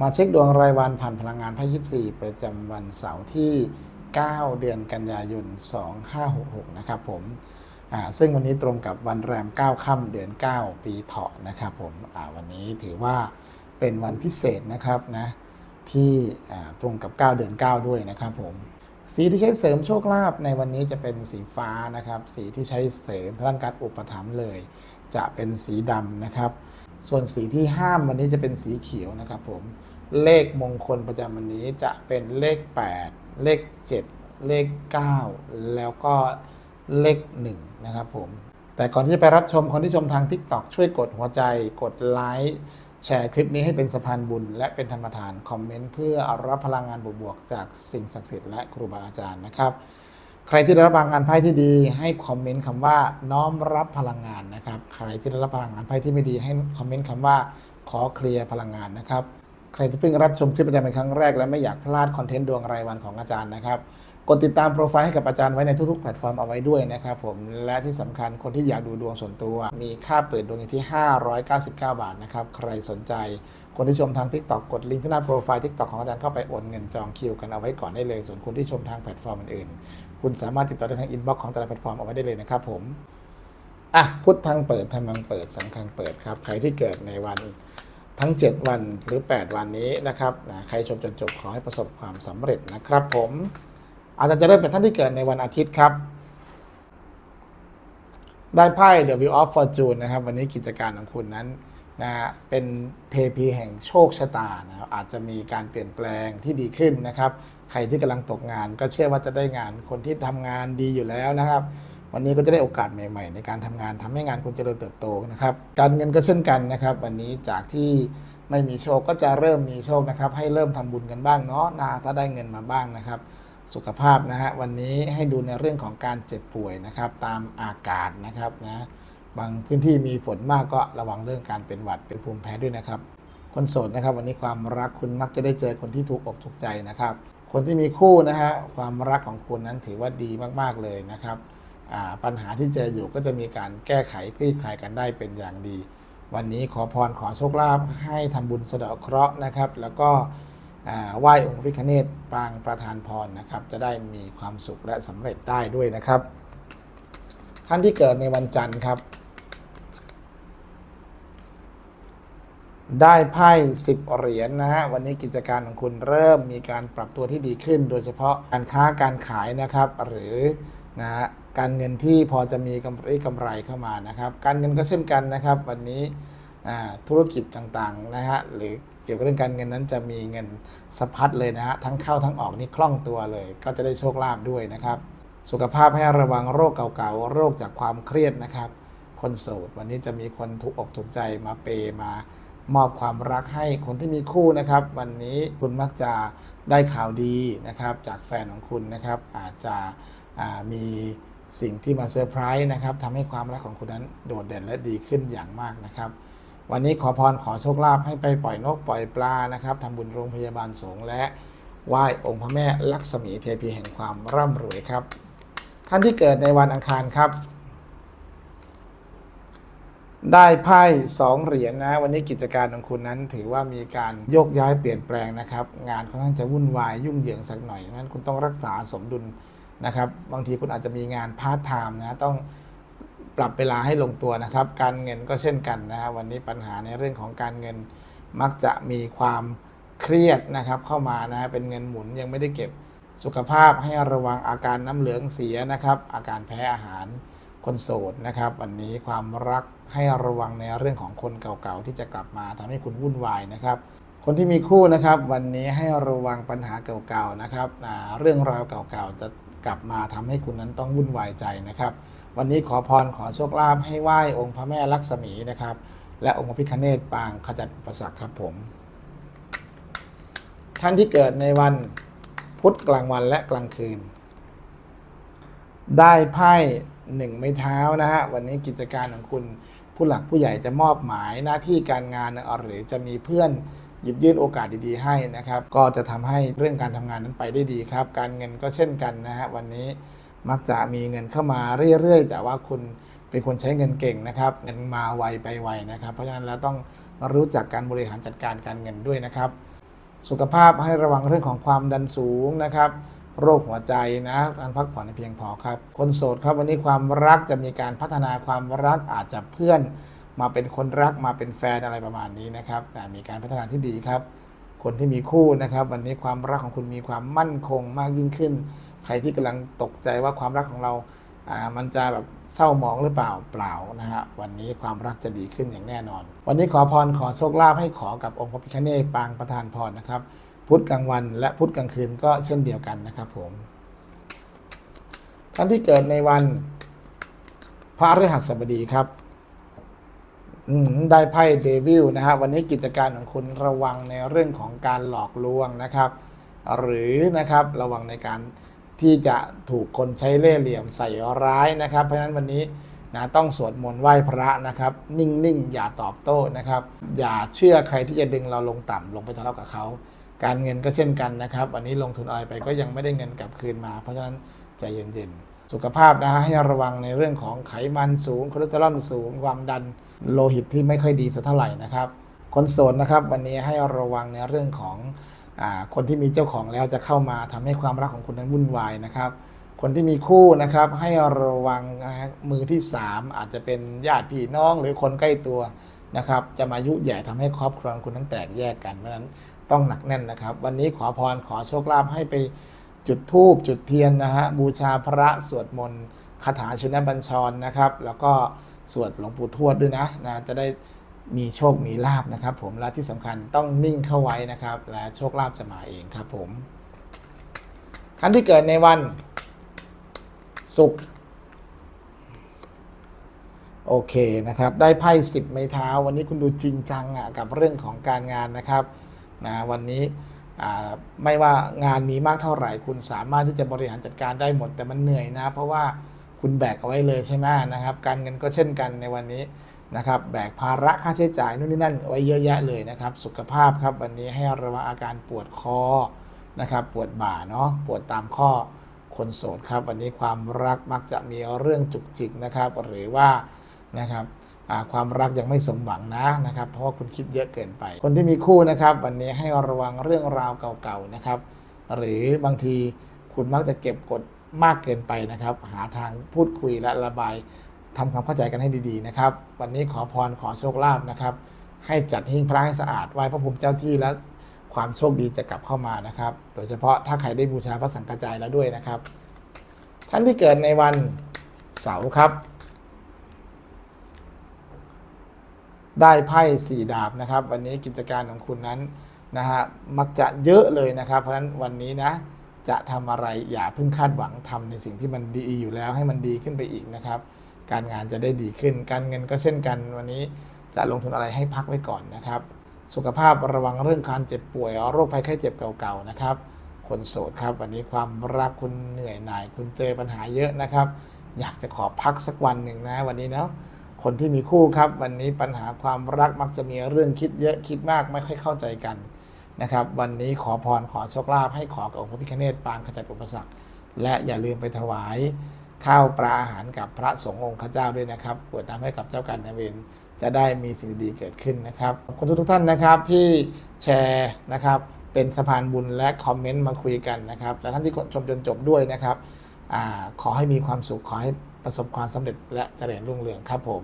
มาเช็คดวงรายวันผ่านพลังงานไพ่ยิปซีประจำวันเสาร์ที่ 9 เดือนกันยายน 2566 นะครับผมซึ่งวันนี้ตรงกับวันแรม 9 ค่ำเดือน 9 ปีเถาะนะครับผมวันนี้ถือว่าเป็นวันพิเศษนะครับนะที่ตรงกับ 9 เดือน 9 ด้วยนะครับผมสีที่ใช้เสริมโชคลาภในวันนี้จะเป็นสีฟ้านะครับ สีที่ใช้เสริมทางการอุปถัมภ์เลย จะเป็นสีดำนะครับ ส่วนสีที่ห้ามวันนี้จะเป็นสีเขียวนะครับผม เลขมงคลประจำวันนี้จะเป็นเลข 8 เลข 7 เลข 9 แล้วก็เลข1นะครับผม แต่ก่อนที่จะไปรับชมคนที่ชมทาง TikTok ช่วยกดหัวใจ กดไลค์แชร์คลิปนี้ให้เป็นสะพานบุญ และเป็นธรรมทาน คอมเมนต์เพื่อรับพลังงานบวกๆจากสิ่งศักดิ์สิทธิ์และครูบาอาจารย์นะครับ ใครที่ได้รับพลังงานไพ่ที่ดี ให้คอมเมนต์คำว่าน้อมรับพลังงานนะครับ ใครที่ได้รับพลังงานไพ่ที่ไม่ดีให้คอมเมนต์คำว่าขอเคลียร์พลังงานนะครับ ใครที่เพิ่งรับชมคลิปอาจารย์เป็นครั้งแรก และไม่อยากพลาดคอนเทนต์ดวงรายวันของอาจารย์นะครับกดติดตามโปรไฟล์ให้กับอาจารย์ไว้ในทุกๆแพลตฟอร์มเอาไว้ด้วยนะครับผมและที่สำคัญคนที่อยากดูดวงส่วนตัว มีค่าเปิดดวงอยู่ที่ 599 บาทนะครับ ใครสนใจ คนที่ชมทาง TikTok กดลิงก์ที่หน้าโปรไฟล์ TikTok ของอาจารย์เข้าไปโอนเงินจองคิวกันเอาไว้ก่อนได้เลย ส่วนคนที่ชมทางแพลตฟอร์มอื่น คุณสามารถติดต่อได้ทางอินบ็อกซ์ของแต่ละแพลตฟอร์มเอาไว้ได้เลยนะครับผมอะพุทธทางเปิดธรรมังเปิดสังฆังเปิดครับ ใครที่เกิดในวันทั้ง 7 วันหรือ 8 วันนี้นะครับนะใครชมจนจบขอให้ประสบความสำเร็จนะครับ ผมอาจารย์จะเริ่มเป็นท่านที่เกิดในวันอาทิตย์ครับ ได้ไพ่ The Wheel of Fortune นะครับ วันนี้กิจการของคุณนั้นนะเป็นเทพีแห่งโชคชะตานะครับอาจจะมีการเปลี่ยนแปลงที่ดีขึ้นนะครับ ใครที่กำลังตกงาน ก็เชื่อว่าจะได้งานคนที่ทำงานดีอยู่แล้วนะครับ วันนี้ก็จะได้โอกาสใหม่ๆ ในการทำงานทำให้งานคุณเจริญเติบโตนะครับ การเงินก็เช่นกันนะครับ วันนี้จากที่ไม่มีโชคก็จะเริ่มมีโชคนะครับ ให้เริ่มทำบุญกันบ้างเนาะนะถ้าได้เงินมาบ้างนะครับ สุขภาพนะฮะวันนี้ให้ดูในเรื่องของการเจ็บป่วยนะครับ ตามอากาศนะครับนะบางพื้นที่มีฝนมากก็ระวังเรื่องการเป็นหวัดเป็นภูมิแพ้ด้วยนะครับ คนโสดนะครับ วันนี้ความรักคุณมักจะได้เจอคนที่ถูกอกถูกใจนะครับ คนที่มีคู่นะฮะความรักของคุณนั้นถือว่าดีมากๆเลยนะครับปัญหาที่เจออยู่ก็จะมีการแก้ไขคลี่คลายกันได้เป็นอย่างดี วันนี้ขอพรขอโชคลาภให้ทำบุญสะเดาะเคราะห์นะครับ แล้วก็ไหว้องค์พระพิฆเนศปรางประทานพรนะครับ จะได้มีความสุขและสำเร็จได้ด้วยนะครับ ท่านที่เกิดในวันจันทร์ครับ ได้ไพ่สิบเหรียญนะฮะวันนี้กิจการของคุณเริ่มมีการปรับตัวที่ดีขึ้น โดยเฉพาะการค้าการขายนะครับ หรือนะฮะการเงินที่พอจะมีกำไรกำไรเข้ามานะครับ การเงินก็เช่นกันนะครับ วันนี้ธุรกิจต่างๆนะฮะหรือเกี่ยวกับเรื่องการเงินนั้นจะมีเงินสะพัดเลยนะฮะทั้งเข้าทั้งออกนี่คล่องตัวเลย ก็จะได้โชคลาภด้วยนะครับ สุขภาพให้ระวังโรคเก่าๆโรคจากความเครียดนะครับ คนโสดวันนี้จะมีคนถูกอกถูกใจมาเปย์มา มอบความรักให้คนที่มีคู่นะครับ วันนี้คุณมักจะได้ข่าวดีนะครับ จากแฟนของคุณนะครับ อาจจะมีสิ่งที่มาเซอร์ไพรส์นะครับทำให้ความรักของคุณนั้นโดดเด่นและดีขึ้นอย่างมากนะครับ วันนี้ขอพรขอโชคลาภให้ไปปล่อยนกปล่อยปลานะครับทำบุญโรงพยาบาลสงฆ์และไหว้องค์พระแม่ลักษมีเทพีแห่งความร่ำรวยครับ ท่านที่เกิดในวันอังคารครับ ได้ไพ่สองเหรียญนะ วันนี้กิจการของคุณนั้นถือว่ามีการโยกย้ายเปลี่ยนแปลงนะครับ งานค่อนข้างจะวุ่นวายยุ่งเหยิงสักหน่อยนั้นคุณต้องรักษาสมดุลนะครับ บางทีคุณอาจจะมีงานพาร์ทไทม์นะต้องปรับเวลาให้ลงตัวนะครับ การเงินก็เช่นกันนะฮะวันนี้ปัญหาในเรื่องของการเงินมักจะมีความเครียดนะครับ เข้ามานะฮะเป็นเงินหมุนยังไม่ได้เก็บสุขภาพให้ระวังอาการน้ำเหลืองเสียนะครับ อาการแพ้อาหาร คนโสดนะครับ วันนี้ความรักให้ระวังในเรื่องของคนเก่าๆที่จะกลับมาทำให้คุณวุ่นวายนะครับ คนที่มีคู่นะครับ วันนี้ให้ระวังปัญหาเก่าๆนะครับเรื่องราวเก่าๆจะกลับมาทำให้คุณนั้นต้องวุ่นวายใจนะครับ วันนี้ขอพรขอโชคลาภให้ไหว้องค์พระแม่ลักษมีนะครับ และองค์พระพิฆเนศปางขจัดอุปสรรคครับผม ท่านที่เกิดในวันพุธกลางวันและกลางคืน ได้ไพ่ หนึ่งไม้เท้านะฮะวันนี้กิจการของคุณผู้หลักผู้ใหญ่จะมอบหมายหน้าที่การงานหรือจะมีเพื่อนหยิบยื่นโอกาสดีๆให้นะครับ ก็จะทำให้เรื่องการทำงานนั้นไปได้ดีครับ การเงินก็เช่นกันนะฮะวันนี้มักจะมีเงินเข้ามาเรื่อยๆ แต่ว่าคุณเป็นคนใช้เงินเก่งนะครับ เงินมาไวไปไวนะครับ เพราะฉะนั้นแล้วต้องรู้จักการบริหารจัดการการเงินด้วยนะครับ สุขภาพให้ระวังเรื่องของความดันสูงนะครับ โรคหัวใจนะการพักผ่อนให้เพียงพอครับ คนโสดครับวันนี้ความรักจะมีการพัฒนาความรักอาจจะเพื่อน มาเป็นคนรักมาเป็นแฟนอะไรประมาณนี้นะครับแต่มีการพัฒนาที่ดีครับ คนที่มีคู่นะครับ วันนี้ความรักของคุณมีความมั่นคงมากยิ่งขึ้น ใครที่กำลังตกใจว่าความรักของเราอ่ามันจะแบบเศร้าหมองหรือเปล่าเปล่านะฮะวันนี้ความรักจะดีขึ้นอย่างแน่นอน วันนี้ขอพรขอโชคลาภให้ขอกับองค์พระพิฆเนศปางประธานพรนะครับ พุธกลางวัน และพุธกลางคืนก็เช่นเดียวกันนะครับผม ท่านที่เกิดในวันพระฤหัสบดีครับได้ไพ่เดวิลนะฮะวันนี้กิจการของคุณระวังในเรื่องของการหลอกลวงนะครับ หรือนะครับระวังในการที่จะถูกคนใช้เล่ห์เหลี่ยมใส่ร้ายนะครับ เพราะฉะนั้นวันนี้นะต้องสวดมนต์ไหว้พระนะครับ นิ่งๆ อย่าตอบโต้นะครับ อย่าเชื่อใครที่จะดึงเราลงต่ำลงไปทะเลาะกับเขา การเงินก็เช่นกันนะครับ วันนี้ลงทุนอะไรไปก็ยังไม่ได้เงินกลับคืนมา เพราะฉะนั้นใจเย็นๆ สุขภาพนะฮะให้ระวังในเรื่องของไขมันสูงคอเลสเตอรอลสูง ความดันโลหิตที่ไม่ค่อยดีสักเท่าไหร่นะครับ คนโสดนะครับ วันนี้ให้ระวังในเรื่องของอคนที่มีเจ้าของแล้วจะเข้ามาทำให้ความรักของคุณนั้นวุ่นวายนะครับ คนที่มีคู่นะครับให้ระวังนะมือที่ 3 อาจจะเป็นญาติพี่น้องหรือคนใกล้ตัวนะครับ จะมายุแย่ทำให้ครอบครัวคุณนั้นแตกแยกกันเพราะฉะนั้น ต้องหนักแน่นนะครับ วันนี้ขอพรขอโชคลาภให้ไปจุดธูปจุดเทียนนะฮะบูชาพระสวดมนต์คาถาชินบัญชรนะครับ แล้วก็สวดหลวงปู่ทวดด้วยนะนะจะได้มีโชคมีลาบนะครับ ผมและที่สำคัญต้องนิ่งเข้าไว้นะครับ และโชคลาภจะมาเองครับผมท่านที่เกิดในวันศุกร์โอเคนะครับ ได้ไพ่สิบไม้เท้า วันนี้คุณดูจริงจังอะกับเรื่องของการงานนะครับ นะวันนี้ไม่ว่างานมีมากเท่าไหร่ คุณสามารถที่จะบริหารจัดการได้หมดแต่มันเหนื่อยนะ เพราะว่าคุณแบกเอาไว้เลยใช่ไหมนะครับ การเงินก็เช่นกันในวันนี้นะครับ แบกภาระค่าใช้จ่ายนู่นนี่นั่นไว้เยอะแยะเลยนะครับ สุขภาพครับวันนี้ให้ระวังอาการปวดคอนะครับ ปวดบ่าเนาะปวดตามข้อคนโสดครับ วันนี้ความรักมักจะมีเรื่องจุกจิกนะครับ หรือว่านะครับ ความรักยังไม่สมหวังนะนะครับ เพราะว่าคุณคิดเยอะเกินไป คนที่มีคู่นะครับ วันนี้ให้ระวังเรื่องราวเก่าๆนะครับ หรือบางทีคุณมักจะเก็บกดมากเกินไปนะครับ หาทางพูดคุยและระบายทำความเข้าใจกันให้ดีๆนะครับ วันนี้ขอพรขอโชคลาภนะครับ ให้จัดหิ้งพระให้สะอาดไหว้พระภูมิเจ้าที่และความโชคดีจะกลับเข้ามานะครับ โดยเฉพาะถ้าใครได้บูชาพระสังฆจายแล้วด้วยนะครับ ท่านที่เกิดในวันเสาร์ครับ ได้ไพ่สี่ดาบนะครับ วันนี้กิจการของคุณนั้นนะฮะมักจะเยอะเลยนะครับ เพราะฉะนั้นวันนี้นะจะทำอะไรอย่าเพิ่งคาดหวังทำในสิ่งที่มันดีอยู่แล้วให้มันดีขึ้นไปอีกนะครับ การงานจะได้ดีขึ้น การเงินก็เช่นกันวันนี้จะลงทุนอะไรให้พักไว้ก่อนนะครับ สุขภาพระวังเรื่องการเจ็บป่วยโรคภัยไข้เจ็บเก่าๆนะครับคนโสดครับ วันนี้ความรักคุณเหนื่อยหน่าย คุณเจอปัญหาเยอะนะครับ อยากจะขอพักสักวันหนึ่งนะวันนี้เนาะ คนที่มีคู่ครับ วันนี้ปัญหาความรักมักจะมีเรื่องคิดเยอะคิดมากไม่ค่อยเข้าใจกันนะครับ วันนี้ขอพรขอโชคลาภให้ขอกับองค์พระพิฆเนศปางขจัดอุปสรรค และอย่าลืมไปถวาย ข้าวปลาอาหารกับพระสงฆ์องค์ข้าเจ้าด้วยนะครับกวดน้ำให้กับเจ้าการนายเวรจะได้มีสิ่งดีเกิดขึ้นนะครับขอบคุณทุกท่านนะครับที่แชร์นะครับเป็นสะพานบุญและคอมเมนต์มาคุยกันนะครับ และท่านที่กดชมจนจบด้วยนะครับอขอให้มีความสุขขอให้ ประสบความสำเร็จและเจริญรุ่งเรืองครับผม